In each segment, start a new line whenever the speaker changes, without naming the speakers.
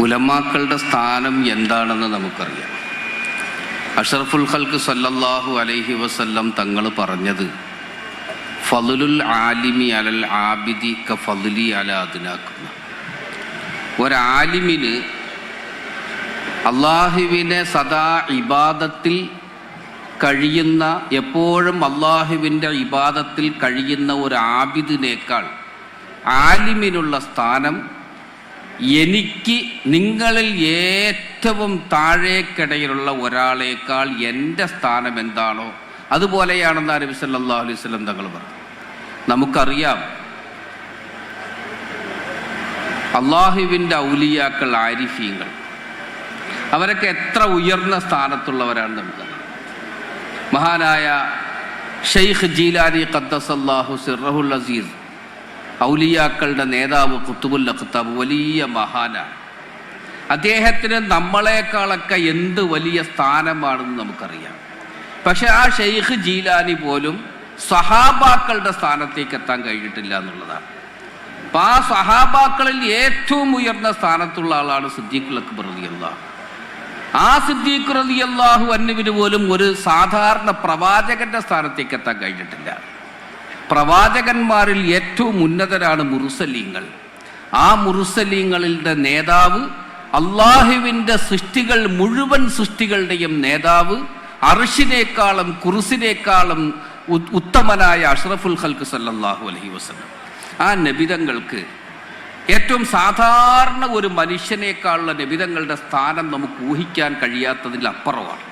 ഉലമാക്കളുടെ സ്ഥാനം എന്താണെന്ന് നമുക്കറിയാം. അഷറഫുൽ ഖൽക്ക് സല്ലല്ലാഹു അലൈഹി വസല്ലം തങ്ങൾ പറഞ്ഞത് ഫലുൽ ആലിമി അലൽ ആബിദി ക അല അതിനാക്കുന്ന ഒരാലിമിന് അള്ളാഹുവിനെ സദാ ഇബാദത്തിൽ കഴിയുന്ന എപ്പോഴും അള്ളാഹുവിന്റെ ഇബാദത്തിൽ കഴിയുന്ന ഒരു ആബിദിനേക്കാൾ ആലിമിനുള്ള സ്ഥാനം എനിക്ക് നിങ്ങളിൽ ഏറ്റവും താഴേക്കിടയിലുള്ള ഒരാളേക്കാൾ എന്റെ സ്ഥാനം എന്താണോ അതുപോലെയാണെന്ന് നബി സല്ലാ അലൈഹി വസല്ലം തങ്ങൾ പറഞ്ഞു നമുക്കറിയാം അള്ളാഹുവിന്റെ ഔലിയാക്കൾ ആരിഫീങ്ങൾ. അവരൊക്കെ എത്ര ഉയർന്ന സ്ഥാനത്തുള്ളവരാണ് നമുക്ക് മഹാനായ ഷെയ്ഖ് ജീലാനി ഖദ്ദസല്ലാഹു സിറഹുൽ അസീസ് ഔലിയാക്കളുടെ നേതാവ് കുത്തുബുൽ അഖ്താബ് വലിയ മഹാനാണ്. അദ്ദേഹത്തിന് നമ്മളെക്കാളൊക്കെ എന്ത് വലിയ സ്ഥാനമാണെന്ന് നമുക്കറിയാം. പക്ഷെ ആ ഷെയ്ഖ് ജീലാനി പോലും സഹാബാക്കളുടെ സ്ഥാനത്തേക്ക് എത്താൻ കഴിഞ്ഞിട്ടില്ല എന്നുള്ളതാണ്. അപ്പൊ ആ സഹാബാക്കളിൽ ഏറ്റവും ഉയർന്ന സ്ഥാനത്തുള്ള ആളാണ് അക്ബർ റളിയല്ലാഹു ആ സിദ്ദീഖ് റളിയല്ലാഹു അന്നുവിന് പോലും ഒരു സാധാരണ പ്രവാചകന്റെ സ്ഥാനത്തേക്ക് എത്താൻ കഴിഞ്ഞിട്ടില്ല. പ്രവാചകന്മാരിൽ ഏറ്റവും ഉന്നതരാണ് മുറുസലീങ്ങൾ. ആ മുറുസലീങ്ങളുടെ നേതാവ് അള്ളാഹുവിന്റെ സൃഷ്ടികൾ മുഴുവൻ സൃഷ്ടികളുടെയും നേതാവ് അറിഷിനേക്കാളും കുറുസിനേക്കാളും ഉത്തമനായ അഷ്റഫുൽ ഖൽക്ക് സല്ലാഹു അലഹി വസ്ലം ആ നബിതങ്ങൾക്ക് ഏറ്റവും സാധാരണ ഒരു മനുഷ്യനേക്കാളുള്ള നബിതങ്ങളുടെ സ്ഥാനം നമുക്ക് ഊഹിക്കാൻ കഴിയാത്തതിൽ അപ്പുറമാണ്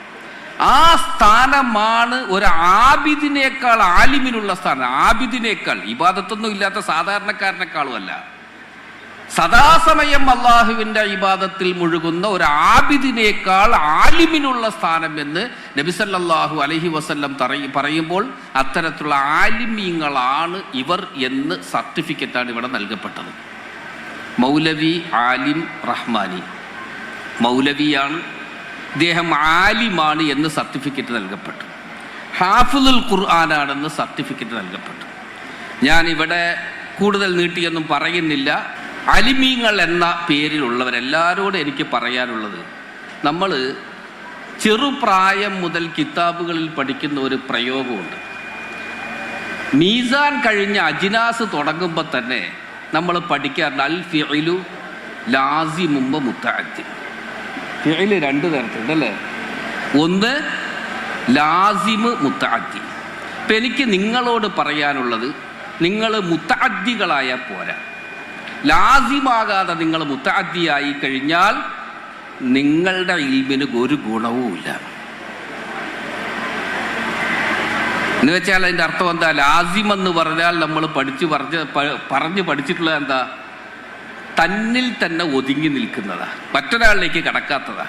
ആ സ്ഥാനമാണ് ഒരു ആബിദിനേക്കാൾ ആലിമിനുള്ള സ്ഥാനം. ആബിദിനേക്കാൾ ഇബാദത്തൊന്നും ഇല്ലാത്ത സാധാരണക്കാരനേക്കാളും അല്ല. സദാസമയം അള്ളാഹുവിന്റെ ഇബാദത്തിൽ മുഴുകുന്ന ഒരു ആബിദിനേക്കാൾ ആലിമിനുള്ള സ്ഥാനം എന്ന് നബിസല്ലാഹു അലഹി വസല്ലം പറയുമ്പോൾ അത്തരത്തിലുള്ള ആലിമീങ്ങളാണ് ഇവർ എന്ന് സർട്ടിഫിക്കറ്റാണ് ഇവിടെ നൽകപ്പെട്ടത്. മൗലവി ആലിം റഹ്മാനി. മൗലവിയാണ് ഇദ്ദേഹം ആലിമാണ് എന്ന് സർട്ടിഫിക്കറ്റ് നൽകപ്പെട്ടു. ഹാഫിദുൽ ഖുർആനാണെന്ന് സർട്ടിഫിക്കറ്റ് നൽകപ്പെട്ടു. ഞാൻ ഇവിടെ കൂടുതൽ നീട്ടിയൊന്നും പറയുന്നില്ല. അലിമീങ്ങൾ എന്ന പേരിലുള്ളവരെല്ലാവരോടും എനിക്ക് പറയാനുള്ളത് നമ്മൾ ചെറുപ്രായം മുതൽ കിതാബുകളിൽ പഠിക്കുന്ന ഒരു പ്രയോഗമുണ്ട്. മീസാൻ കഴിഞ്ഞ അജിനാസ് തുടങ്ങുമ്പോൾ തന്നെ നമ്മൾ പഠിക്കാറുണ്ട് അൽ ഫിഇലു ലാസിമുമ്പ് മുത്താറ്റി ഫിഇൽ രണ്ട് തരത്തിലുണ്ട് അല്ലേ ഒന്ന് ലാസിമ് മുത്തഅദ്ദി. ഇപ്പം എനിക്ക് നിങ്ങളോട് പറയാനുള്ളത് നിങ്ങൾ മുത്തഅദ്ദികളായ പോരാ. ലാസിമാകാതെ നിങ്ങൾ മുത്തഅദ്ദിയായി കഴിഞ്ഞാൽ നിങ്ങളുടെ ഇൽമിന് ഒരു ഗുണവുമില്ല എന്ന് വെച്ചാൽ അതിന്റെ അർത്ഥം എന്താ? ലാസിം എന്ന് പറഞ്ഞാൽ നമ്മൾ പഠിച്ച് പറഞ്ഞ് പറഞ്ഞ് പഠിച്ചിട്ടുള്ളത് എന്താ? തന്നിൽ തന്നെ ഒതുങ്ങി നിൽക്കുന്നതാ. മറ്റൊരാളിലേക്ക് കടക്കാത്തതാ.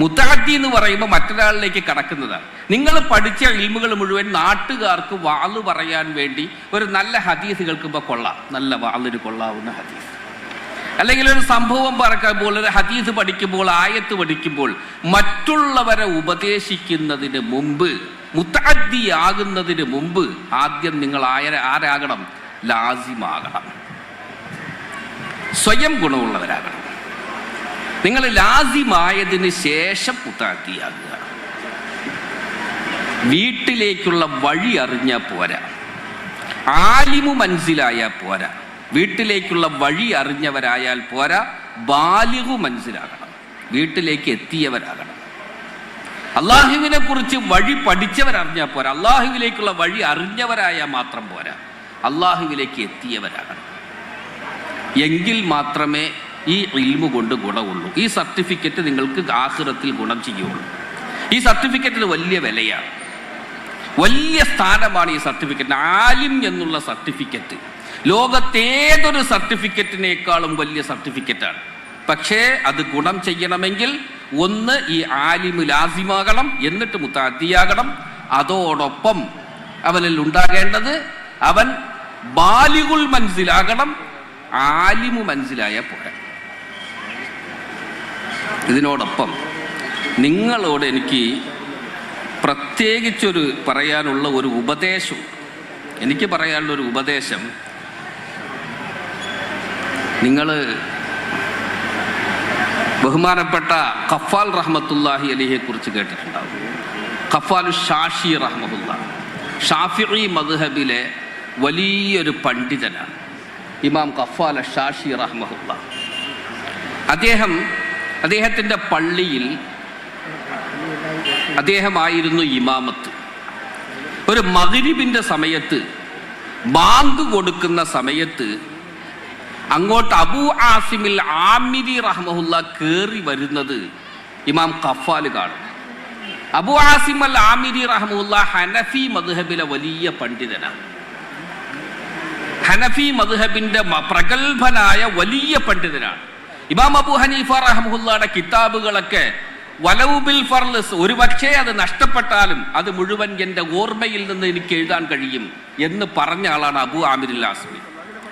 മുത്താറ്റി എന്ന് പറയുമ്പോൾ മറ്റൊരാളിലേക്ക് കടക്കുന്നതാണ് നിങ്ങൾ പഠിച്ച ഇൽമുകൾ മുഴുവൻ നാട്ടുകാർക്ക് വാൾ പറയാൻ വേണ്ടി ഒരു നല്ല ഹദീസ് കേൾക്കുമ്പോൾ കൊള്ളാം. നല്ല വാളിന് കൊള്ളാവുന്ന ഹദീസ്. അല്ലെങ്കിൽ ഒരു സംഭവം പറക്കുമ്പോൾ ഒരു ഹദീസ് പഠിക്കുമ്പോൾ ആയത്ത് പഠിക്കുമ്പോൾ മറ്റുള്ളവരെ ഉപദേശിക്കുന്നതിന് മുമ്പ് മുത്താദ്ദിയാകുന്നതിന് മുമ്പ് ആദ്യം നിങ്ങൾ ആയ ആരാകണം? ലാസിമാകണം. സ്വയം ഗുണമുള്ളവരാകണം. നിങ്ങൾ ലാസിമായതിന് ശേഷം മുത്താദ്ദിയാകുക വീട്ടിലേക്കുള്ള വഴി അറിഞ്ഞാൽ പോരാ. ആലിമു മനസ്സിലായാൽ പോരാ. വീട്ടിലേക്കുള്ള വഴി അറിഞ്ഞവരായാൽ പോരാ. ബാലികു മനസ്സിലാകണം വീട്ടിലേക്ക് എത്തിയവരാകണം. അള്ളാഹുവിനെ കുറിച്ച് വഴി പഠിച്ചവരറിഞ്ഞാൽ പോരാ. അള്ളാഹുവിലേക്കുള്ള വഴി അറിഞ്ഞവരായാൽ മാത്രം പോരാ. അള്ളാഹുവിലേക്ക് എത്തിയവരാകണം. എങ്കിൽ മാത്രമേ ഈ ഇൽമു കൊണ്ട് ഗുണമുള്ളൂ. ഈ സർട്ടിഫിക്കറ്റ് നിങ്ങൾക്ക് ആഹ്റത്തിൽ ഗുണം ചെയ്യുള്ളൂ. ഈ സർട്ടിഫിക്കറ്റിന് വലിയ വിലയാണ് വലിയ സ്ഥാനമാണ് ഈ സർട്ടിഫിക്കറ്റ് ആലിം എന്നുള്ള സർട്ടിഫിക്കറ്റ്. ലോകത്തേതൊരു സർട്ടിഫിക്കറ്റിനേക്കാളും വലിയ സർട്ടിഫിക്കറ്റാണ്. പക്ഷേ അത് ഗുണം ചെയ്യണമെങ്കിൽ ഒന്ന് ഈ ആലിമ് ലാസിമാകണം എന്നിട്ട് മുത്താദിയാകണം അതോടൊപ്പം അവനിൽ ഉണ്ടാകേണ്ടത് അവൻ ബാലികുൽ മനസ്സിലാകണം ആലിമു മനസ്സിലായ പോരാ. ഇതിനോടൊപ്പം നിങ്ങളോട് എനിക്ക് പ്രത്യേകിച്ചൊരു പറയാനുള്ള ഒരു ഉപദേശം എനിക്ക് പറയാനുള്ള ഒരു ഉപദേശം നിങ്ങൾ ബഹുമാനപ്പെട്ട ഖഫാൽ റഹ്മത്തുല്ലാഹി അലിയെ കുറിച്ച് കേട്ടിട്ടുണ്ടാവും. കഫാൽ ഷാഷി റഹ്മത്തുല്ല ഷാഫി മദ്ഹബിലെ വലിയൊരു പണ്ഡിതനാണ്. ഇമാം കഫാല ഷാഷി റഹ്മഹുല്ല. അദ്ദേഹം അദ്ദേഹത്തിന്റെ പള്ളിയിൽ അദ്ദേഹമായിരുന്നു ഇമാമത്ത്. ഒരു മകരിബിന്റെ സമയത്ത് ബാങ്ക് കൊടുക്കുന്ന സമയത്ത് അങ്ങോട്ട് അബു ആസിമിൽ ആമിരി റഹ്മഹുല്ല കയറി വരുന്നത് ഇമാം കഫാൽ കാണും. അബു ആസിം അൽ ആമിരി റഹ്മുല്ല ഹനഫി മദ്ഹബിലെ വലിയ പണ്ഡിതനാണ്. ഹനഫി മദ്ഹബിന്റെ പ്രഗത്ഭനായ വലിയ പണ്ഡിതനാണ്. ഇമാം അബു ഹനീഫ റഹമുല്ലയുടെ കിതാബുകളൊക്കെ വലവുബിൽ ഫർലസ് ഒരു പക്ഷേ അത് നഷ്ടപ്പെട്ടാലും അത് മുഴുവൻ എന്റെ ഓർമ്മയിൽ നിന്ന് എനിക്ക് എഴുതാൻ കഴിയും എന്ന് പറഞ്ഞ ആളാണ് അബു ആമിരിൽ ആസ്മി.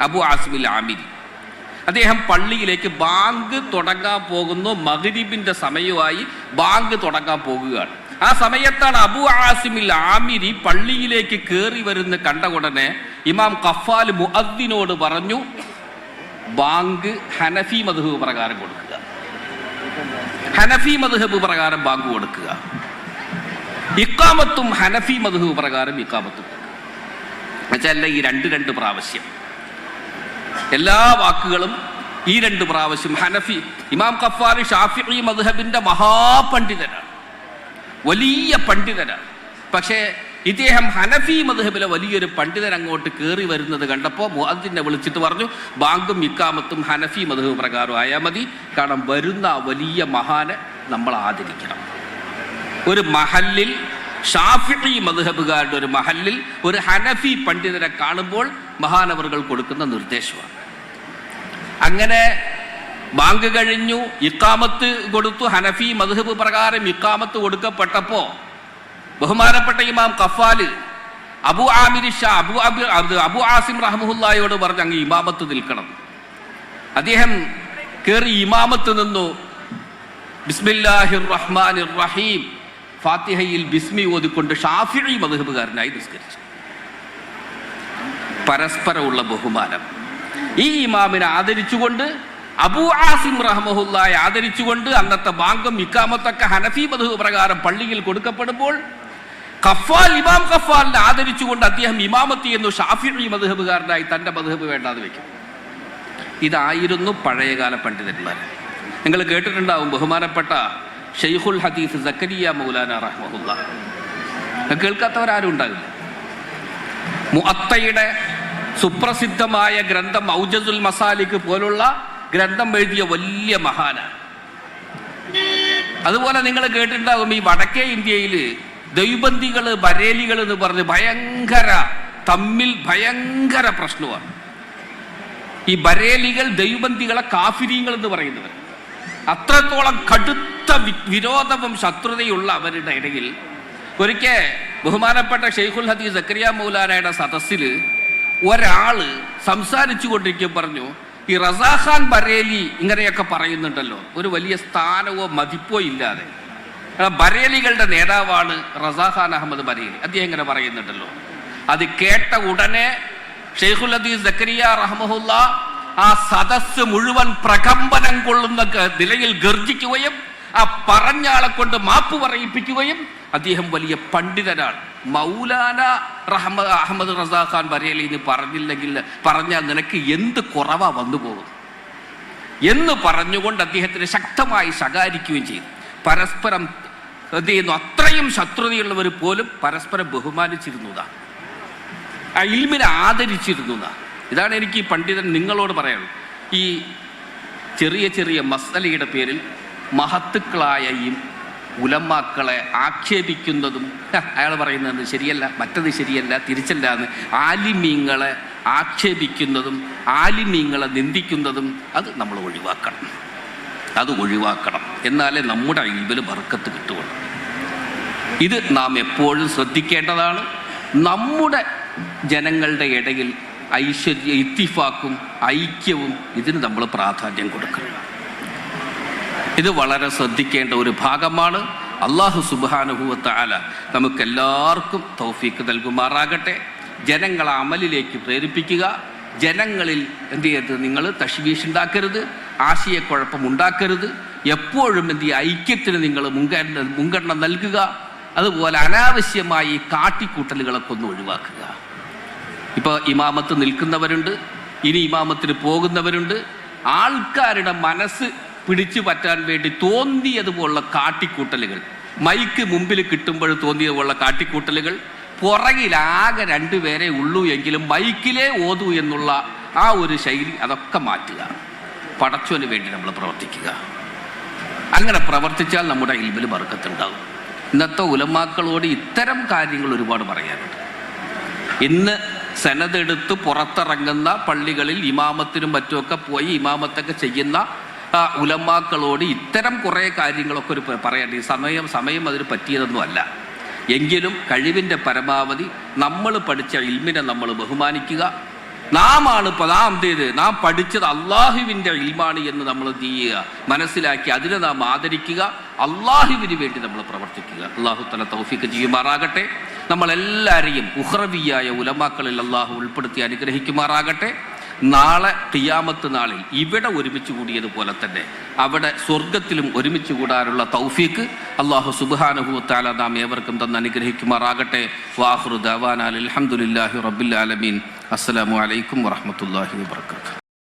അബു ആസ്മിൽ ആമിരി. അദ്ദേഹം പള്ളിയിലേക്ക് ബാങ്ക് തുടങ്ങാൻ പോകുന്നു മഗ്രിബിന്റെ സമയമായി ബാങ്ക് തുടങ്ങാൻ പോകുകയാണ്. ആ സമയത്താണ് അബു ആസിമിൽ ആമിരി പള്ളിയിലേക്ക് കയറി വരുന്ന കണ്ട ഉടനെ ഇമാം കഫാൽ മുഅദ്ദിനോട് പറഞ്ഞു ബാങ്ക് ഹനഫി മധുഹബ് പ്രകാരം കൊടുക്കുക. ഹനഫി മധുഹബ് പ്രകാരം ബാങ്ക് കൊടുക്കുക. ഇക്കാമത്തും ഹനഫി മധുഹബ് പ്രകാരം ഇക്കാമത്തും എന്നുവെച്ചാൽ ഈ രണ്ട് രണ്ട് പ്രാവശ്യം. എല്ലാ വാക്കുകളും ഈ രണ്ട് പ്രാവശ്യം ഹനഫി ഇമാം കഫാൽ ഷാഫി മദ്ഹബിന്റെ മഹാപണ്ഡിതനാണ് വലിയ പണ്ഡിതനാണ് പക്ഷേ ഇദ്ദേഹം ഹനഫി മദ്ഹബിലെ വലിയൊരു പണ്ഡിതൻ അങ്ങോട്ട് കയറി വരുന്നത് കണ്ടപ്പോൾ മുഅദ്ദിനെ വിളിച്ചിട്ട് പറഞ്ഞു ബാങ്കും ഇക്കാമത്തും ഹനഫി മദ്ഹബ് പ്രകാരം ആയാൽ മതി. കാരണം വരുന്ന വലിയ മഹാനെ നമ്മൾ ആദരിക്കണം. ഒരു മഹല്ലിൽ ഷാഫി മധുഹബുകാരുടെ ഒരു മഹല്ലിൽ ഒരു ഹനഫി പണ്ഡിതനെ കാണുമ്പോൾ മഹാനവറുകൾ കൊടുക്കുന്ന നിർദ്ദേശമാണ്. അങ്ങനെ ബാങ്ക് കഴിഞ്ഞു ഇക്കാമത്ത് കൊടുത്തു ഹനഫി മധുഹബ് പ്രകാരം ഇക്കാമത്ത് കൊടുക്കപ്പെട്ടപ്പോ ബഹുമാനപ്പെട്ട ഇമാം കഫാൽ അബു ആമിർ ഷാ അബു അബി അബു ആസിം റഹമുല്ലായോട് പറഞ്ഞ് അങ്ങ് ഇമാമത്ത് നിൽക്കണം. അദ്ദേഹം കയറി ഇമാമത്ത് നിന്നു. ബിസ്മില്ലാഹിർ റഹ്മാനിർ റഹീം ഫാത്തിഹയിൽ ബിസ്മി ഓതിക്കൊണ്ട് ഷാഫിഴി മധുഹബുകാരനായി നിസ്കരിച്ചു. പരസ്പരമുള്ള ബഹുമാനം. ഈ ഇമാമിനെ ആദരിച്ചുകൊണ്ട് അബൂ ആസിം റഹ്മുല്ലായെ ആദരിച്ചുകൊണ്ട് അന്നത്തെ ബാങ്കും ഇക്കാമത്തൊക്കെ ഹനഫി മധു പ്രകാരം പള്ളിയിൽ കൊടുക്കപ്പെടുമ്പോൾ ഖഫാൽ ഇമാം ഖഫാലിനെ ആദരിച്ചുകൊണ്ട് അദ്ദേഹം ഇമാമത്തി എന്നു ഷാഫി മധുഹബുകാരനായി തന്റെ മധുഹബ് വേണ്ടാതെ വെക്കും. ഇതായിരുന്നു പഴയകാല പണ്ഡിതന്മാർ. നിങ്ങൾ കേട്ടിട്ടുണ്ടാവും ബഹുമാനപ്പെട്ട ഷെയ്ഖുൽ ഹദീസ് സക്കരിയ മൗലാന റഹ്മുല്ല കേൾക്കാത്തവരാരും ഉണ്ടാകില്ല മുഅത്തയുടെ സുപ്രസിദ്ധമായ ഗ്രന്ഥം ഔജസുൽ മസാലിക്ക് പോലുള്ള ഗ്രന്ഥം എഴുതിയ വലിയ മഹാനാണ്. അതുപോലെ നിങ്ങൾ കേട്ടിട്ടുണ്ടാകും ഈ വടക്കേ ഇന്ത്യയിൽ ദൈബന്ധികൾ ബരേലികൾ എന്ന് പറഞ്ഞ് ഭയങ്കര തമ്മിൽ ഭയങ്കര പ്രശ്നമാണ്. ഈ ബരേലികൾ ദൈവബന്ധികളെ കാഫിരീങ്ങൾ എന്ന് പറയുന്നവർ അത്രത്തോളം കടുത്ത വിരോധവും ശത്രുതയുള്ള അവരുടെ ഇടയിൽ ഒരിക്കൽ ബഹുമാനപ്പെട്ട ഷെയ്ഖുൽ ഹദീസ് സക്രിയ മൗലാനയുടെ സദസ്സിൽ ഒരാൾ സംസാരിച്ചു കൊണ്ടിരിക്കും പറഞ്ഞു ഈ റസാഖാൻ ബറേലി ഇങ്ങനെയൊക്കെ പറയുന്നുണ്ടല്ലോ. ഒരു വലിയ സ്ഥാനവോ മതിപ്പോ ഇല്ലാതെ. ആ ബറേലികളുടെ നേതാവാണ് റസാഖാൻ അഹമ്മദ് ബരേലി. അദ്ദേഹം ഇങ്ങനെ പറയുന്നുണ്ടല്ലോ. അത് കേട്ട ഉടനെ ഷെയ്ഖുൽ ഹദീസ് സക്കരിയ ആ സദസ് മുഴുവൻ പ്രകമ്പനം കൊള്ളുന്ന നിലയിൽ ഗർജിക്കുകയും ആ പറഞ്ഞ ആളെ കൊണ്ട് മാപ്പ് പറയിപ്പിക്കുകയും അദ്ദേഹം വലിയ പണ്ഡിതനാണ്. മൗലാന റഹ്മദ് അഹമ്മദ് റസാഖാൻ ബരേലി എന്ന് പറഞ്ഞില്ലെങ്കിൽ പറഞ്ഞാൽ നിനക്ക് എന്ത് കുറവാ വന്നു പോകും എന്ന് പറഞ്ഞുകൊണ്ട് അദ്ദേഹത്തിന് ശക്തമായി ശകാരിക്കുകയും ചെയ്തു. പരസ്പരം എന്ത് ചെയ്യുന്നു? അത്രയും ശത്രുതയുള്ളവർ പോലും പരസ്പരം ബഹുമാനിച്ചിരുന്നതാണ് ആ ഇൽമിനെ ആദരിച്ചിരുന്നതാണ് ഇതാണ് എനിക്ക് ഈ പണ്ഡിതൻ നിങ്ങളോട് പറയാനുള്ളത്. ഈ ചെറിയ ചെറിയ മസലയുടെ പേരിൽ മഹത്തുക്കളായ ഈ ഉലമാക്കളെ ആക്ഷേപിക്കുന്നതും അയാൾ പറയുന്നത് ശരിയല്ല മറ്റത് ശരിയല്ല തിരിച്ചല്ല എന്ന് ആലിമീങ്ങളെ ആക്ഷേപിക്കുന്നതും ആലിമീങ്ങളെ നിന്ദിക്കുന്നതും അത് നമ്മൾ ഒഴിവാക്കണം. അത് ഒഴിവാക്കണം. എന്നാലേ നമ്മുടെ ഇൽബിൽ ബർക്കത്ത് കിട്ടുകയുള്ളൂ. ഇത് നാം എപ്പോഴും ശ്രദ്ധിക്കേണ്ടതാണ്. നമ്മുടെ ജനങ്ങളുടെ ഇടയിൽ ഐശ്വര്യ ഇത്തിഫാക്കും ഐക്യവും ഇതിന് നമ്മൾ പ്രാധാന്യം കൊടുക്കണം. ഇത് വളരെ ശ്രദ്ധിക്കേണ്ട ഒരു ഭാഗമാണ്. അള്ളാഹു സുബാനുഭൂവത്ത ആല നമുക്കെല്ലാവർക്കും തൗഫീക്ക് നൽകുമാറാകട്ടെ. ജനങ്ങളെ അമലിലേക്ക് പ്രേരിപ്പിക്കുക. ജനങ്ങളിൽ എന്ത് ചെയ്യരുത്? നിങ്ങൾ തഷ്വീഷ് ഉണ്ടാക്കരുത് ആശയക്കുഴപ്പം ഉണ്ടാക്കരുത്. എപ്പോഴും എന്ത് ചെയ്യുക? ഐക്യത്തിന് നിങ്ങൾ മുൻഗണന മുൻഗണന നൽകുക. അതുപോലെ അനാവശ്യമായി കാട്ടിക്കൂട്ടലുകളൊക്കെ ഒന്ന് ഒഴിവാക്കുക. ഇപ്പോൾ ഇമാമത്ത് നിൽക്കുന്നവരുണ്ട് ഇനി ഇമാമത്തിന് പോകുന്നവരുണ്ട്. ആൾക്കാരുടെ മനസ്സ് പിടിച്ചു പറ്റാൻ വേണ്ടി തോന്നിയതുപോലുള്ള കാട്ടിക്കൂട്ടലുകൾ. മൈക്ക് മുമ്പിൽ കിട്ടുമ്പോൾ തോന്നിയതുപോലുള്ള കാട്ടിക്കൂട്ടലുകൾ. പുറകിൽ ആകെ രണ്ടുപേരെ ഉള്ളൂ എങ്കിലും മൈക്കിലേ ഓതു എന്നുള്ള ആ ഒരു ശൈലി അതൊക്കെ മാറ്റുക. പടച്ചോന് വേണ്ടി നമ്മൾ പ്രവർത്തിക്കുക. അങ്ങനെ പ്രവർത്തിച്ചാൽ നമ്മുടെ ഇൽമിൽ ബർക്കത്തുണ്ടാകും ഇന്നത്തെ ഉലമാക്കളോട് ഇത്തരം കാര്യങ്ങൾ ഒരുപാട് പറയാനുണ്ട്. ഇന്ന് സെനതെടുത്ത് പുറത്തിറങ്ങുന്ന പള്ളികളിൽ ഇമാമത്തിനും മറ്റുമൊക്കെ പോയി ഇമാമത്തൊക്കെ ചെയ്യുന്ന ഉലമാക്കളോട് ഇത്തരം കുറേ കാര്യങ്ങളൊക്കെ ഒരു പറയണ്ട ഈ സമയം സമയം അതിന് പറ്റിയതൊന്നും അല്ല. എങ്കിലും കഴിവിന്റെ പരമാവധി നമ്മൾ പഠിച്ച ഇൽമിനെ നമ്മൾ ബഹുമാനിക്കുക. നാം ആണ് നാം ചെയ്ത്? നാം പഠിച്ചത് അള്ളാഹുവിന്റെ ഇൽമാണ് എന്ന് നമ്മൾ ചെയ്യുക? മനസ്സിലാക്കി അതിനെ നാം ആദരിക്കുക. അള്ളാഹുവിന് വേണ്ടി നമ്മൾ പ്രവർത്തിക്കുക. അള്ളാഹു തല തൗഫിക്ക് ചെയ്യുമാറാകട്ടെ. നമ്മളെല്ലാവരെയും ഉഹ്റവിയായ ഉലമാക്കളിൽ അള്ളാഹു ഉൾപ്പെടുത്തി അനുഗ്രഹിക്കുമാറാകട്ടെ. നാളെ കിയാമത്ത് നാളിൽ ഇവിടെ ഒരുമിച്ച് കൂടിയതുപോലെ തന്നെ അവിടെ സ്വർഗത്തിലും ഒരുമിച്ച് കൂടാനുള്ള തൗഫീക്ക് അള്ളാഹു സുബാനുഹുത്താല നാം ഏവർക്കും തന്ന് അനുഗ്രഹിക്കുമാറാകട്ടെ. വാഹുറു ദവാനാൽ അലഹമുല്ലാഹി റബ്ബിൽ ആലമീൻ. അസ്സലാമു അലൈക്കും വറഹമത്തല്ലാഹി വാബർക്കാത്തു